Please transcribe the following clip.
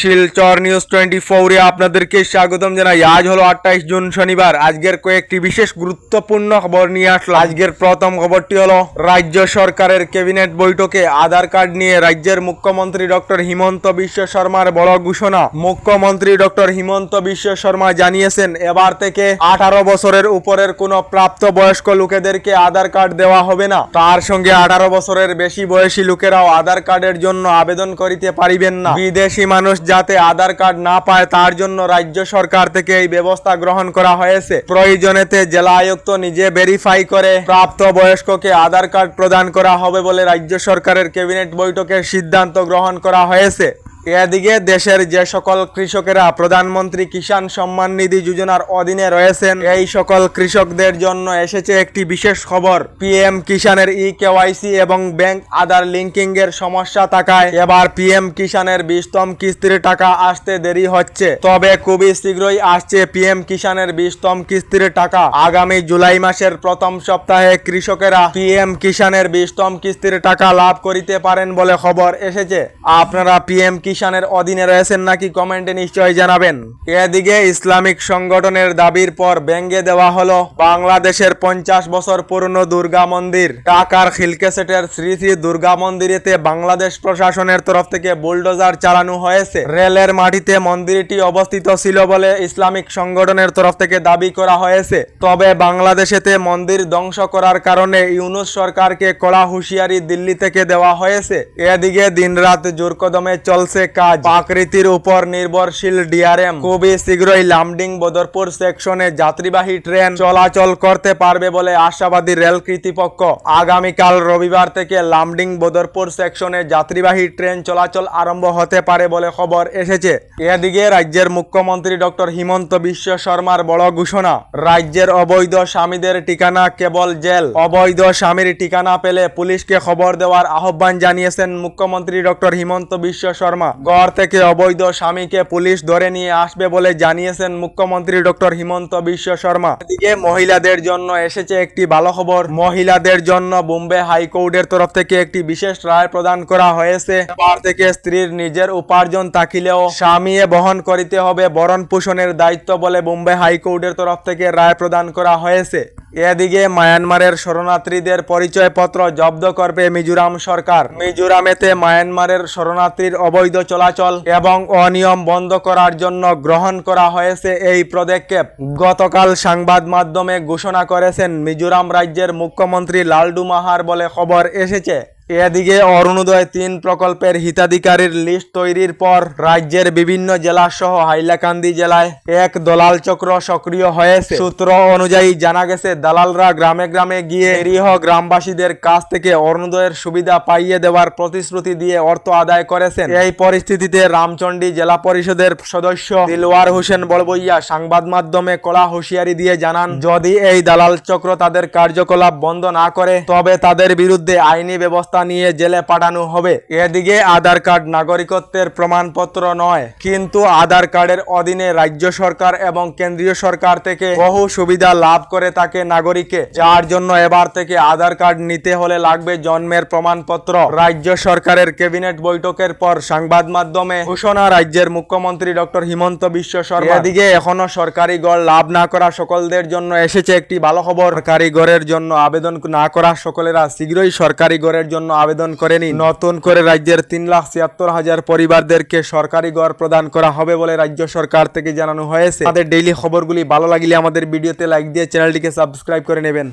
Silchar news twenty ফোরে আপনাদেরকে স্বাগতম জানাই। আজ হলো আঠাইশ জুন শনিবার। আজকের কয়েকটি বিশেষ গুরুত্বপূর্ণ খবর নিয়ে আসলো আজকের প্রথম খবরটি হলো, রাজ্য সরকারের ক্যাবিনেট বৈঠকে আধার কার্ড নিয়ে রাজ্যের মুখ্যমন্ত্রী ডক্টর হিমন্ত বিশ্ব শর্মার বড় ঘোষণা। মুখ্যমন্ত্রী ডক্টর হিমন্ত বিশ্ব শর্মা জানিয়েছেন, এবার থেকে আঠারো বছরের উপরের কোনো প্রাপ্তবয়স্ক লোকেদেরকে আধার কার্ড দেওয়া হবে না। তার সঙ্গে আঠারো বছরের বেশি বয়সী লোকেরাও আধার কার্ডের জন্য আবেদন করিতে পারিবেন না। বিদেশি মানুষ যাতে আধার কার্ড না পায়, তার জন্য রাজ্য সরকার থেকে এই ব্যবস্থা গ্রহণ করা হয়েছে। প্রয়োজনেতে জেলা আয়ুক্ত নিজে ভেরিফাই করে প্রাপ্ত বয়স্ককে আধার কার্ড প্রদান করা হবে বলে রাজ্য সরকারের ক্যাবিনেট বৈঠকে সিদ্ধান্ত গ্রহণ করা হয়েছে। এদিকে দেশের যে সকল কৃষকেরা প্রধানমন্ত্রী কিষাণ সম্মান নিধি যোজনার অধীনে রয়েছেন, এই সকল কৃষকদের জন্য এসেছে একটি বিশেষ খবর। পিএম কিষানের ই কেওয়াইসি এবং ব্যাংক আধার লিঙ্কিং এর সমস্যা থাকায় এবার পিএম কিষানের বিশতম কিস্তির টাকা আসতে দেরি হচ্ছে। তবে খুবই শীঘ্রই আসছে পিএম কিষানের বিশতম কিস্তির টাকা। আগামী জুলাই মাসের প্রথম সপ্তাহে কৃষকেরা পিএম কিষানের বিশতম কিস্তির টাকা লাভ করিতে পারেন বলে খবর এসেছে। আপনারা পিএম কিষানের অধীনে রয়েছেন নাকি কমেন্টে নিশ্চয়ই জানাবেন। এদিকে ইসলামিক সংগঠনের দাবির পর ব্যঙ্গে দেওয়া হলো বাংলাদেশের পঞ্চাশ বছর পুরনো দুর্গা মন্দির। ঢাকার খিলকেসেটের শ্রী শ্রী দুর্গা মন্দিরেতে বাংলাদেশ প্রশাসনের তরফ থেকে বুলডোজার চালানো হয়েছে। রেলের মাটিতে মন্দিরটি অবস্থিত ছিল বলে ইসলামিক সংগঠনের তরফ থেকে দাবি করা হয়েছে। তবে বাংলাদেশেতে মন্দির ধ্বংস করার কারণে ইউনুস সরকারকে কড়া হুঁশিয়ারি দিল্লি থেকে দেওয়া হয়েছে। এদিকে দিনরাত জোর কদমে চলছে কাজ। প্রাকৃতির উপর নির্ভরশীল ডিআরএম। খুবই শীঘ্রই লামডিং বদরপুর সেকশনে যাত্রীবাহী ট্রেন চলাচল করতে পারবে বলে আশাবাদী রেল কর্তৃপক্ষ। আগামীকাল রবিবার থেকে লামডিং বদরপুর সেকশনে যাত্রীবাহী ট্রেন চলাচল আরম্ভ হতে পারে বলে খবর এসেছে। এদিকে রাজ্যের মুখ্যমন্ত্রী ডক্টর হিমন্ত বিশ্ব শর্মার বড় ঘোষণা। রাজ্যের অবৈধ স্বামীদের ঠিকানা কেবল জেল। অবৈধ স্বামীর ঠিকানা পেলে পুলিশকে খবর দেওয়ার আহ্বান জানিয়েছেন মুখ্যমন্ত্রী ডক্টর হিমন্ত বিশ্ব শর্মা। গড় থেকে অবৈধ স্বামীকে পুলিশ ধরে নিয়ে আসবে বলে জানিয়েছেন মুখ্যমন্ত্রী ডক্টর হিমন্ত বিশ্ব শর্মা। এদিকে মহিলাদের জন্য এসেছে একটি ভালো খবর। মহিলাদের জন্য বোম্বে হাইকোর্টের তরফ থেকে একটি বিশেষ রায় প্রদান করা হয়েছে। এবার থেকে স্ত্রীর নিজের উপার্জন থাকিলেও স্বামীয়ে বহন করিতে হবে বরণ পোষণের দায়িত্ব বলে বোম্বে হাইকোর্টের তরফ থেকে রায় প্রদান করা হয়েছে। এদিকে মায়ানমারের শরণার্থীদের পরিচয়পত্র জব্দ করবে মিজোরাম সরকার। মিজোরামেতে মায়ানমারের শরণার্থীর অবৈধ চলাচল এবং অনিয়ম বন্ধ করার জন্য গ্রহণ করা হয়েছে এই পদক্ষেপ। গতকাল সংবাদ মাধ্যমে ঘোষণা করেছেন মিজোরাম রাজ্যের মুখ্যমন্ত্রী লালডু মাহার বলে খবর এসেছে। এদিকে অরুণোদয় তিন প্রকল্পের হিতাধিকারীর লিস্ট তৈরির পর রাজ্যের বিভিন্ন জেলা সহ হাইলাকান্দি জেলায় এক দলাল চক্র সক্রিয় হয়েছে। সূত্র অনুযায়ী জানা গেছে, দালালরা গ্রামে গ্রামে গিয়ে নিরীহ গ্রামবাসীদের কাছ থেকে অরুণোদয়ের সুবিধা পাইয়ে দেওয়ার প্রতিশ্রুতি দিয়ে অর্থ আদায় করেছেন। এই পরিস্থিতিতে রামচন্ডী জেলা পরিষদের সদস্য দিলওয়ার হোসেন বড়বইয়া সংবাদ মাধ্যমে কলা হুঁশিয়ারি দিয়ে জানান, যদি এই দালাল চক্র তাদের কার্যকলাপ বন্ধ না করে, তবে তাদের বিরুদ্ধে আইনি ব্যবস্থা নিয়ে জেলে পাঠানো হবে। এদিকে আধার কার্ড নাগরিকত্বের প্রমাণপত্র নয়, কিন্তু আধার কার্ডের অধীনে রাজ্য সরকার এবং কেন্দ্রীয় সরকার থেকে বহু সুবিধা লাভ করে থাকে নাগরিকে। যার জন্য এবার থেকে আধার কার্ড নিতে হলে লাগবে জন্মের প্রমাণপত্র। রাজ্য সরকারের ক্যাবিনেট বৈঠকের পর সংবাদ মাধ্যমে ঘোষণা রাজ্যের মুখ্যমন্ত্রী ডক্টর হিমন্ত বিশ্ব শর্মা। এদিকে এখনও সরকারি গড় লাভ না করা সকলদের জন্য এসেছে একটি ভালো খবর। সরকারি গড়ের জন্য আবেদন না করা সকলেরা শীঘ্রই সরকারি গড়ের জন্য আবেদন করেনি নতুন করে রাজ্যের তিন লাখ ছিয়াত্তর হাজার পরিবারদেরকে সরকারি গড় প্রদান করা হবে বলে রাজ্য সরকার থেকে জানানো হয়েছে। আমাদের ডেইলি খবরগুলি ভালো লাগলে আমাদের ভিডিওতে লাইক দিয়ে চ্যানেলটিকে সাবস্ক্রাইব করে নেবেন।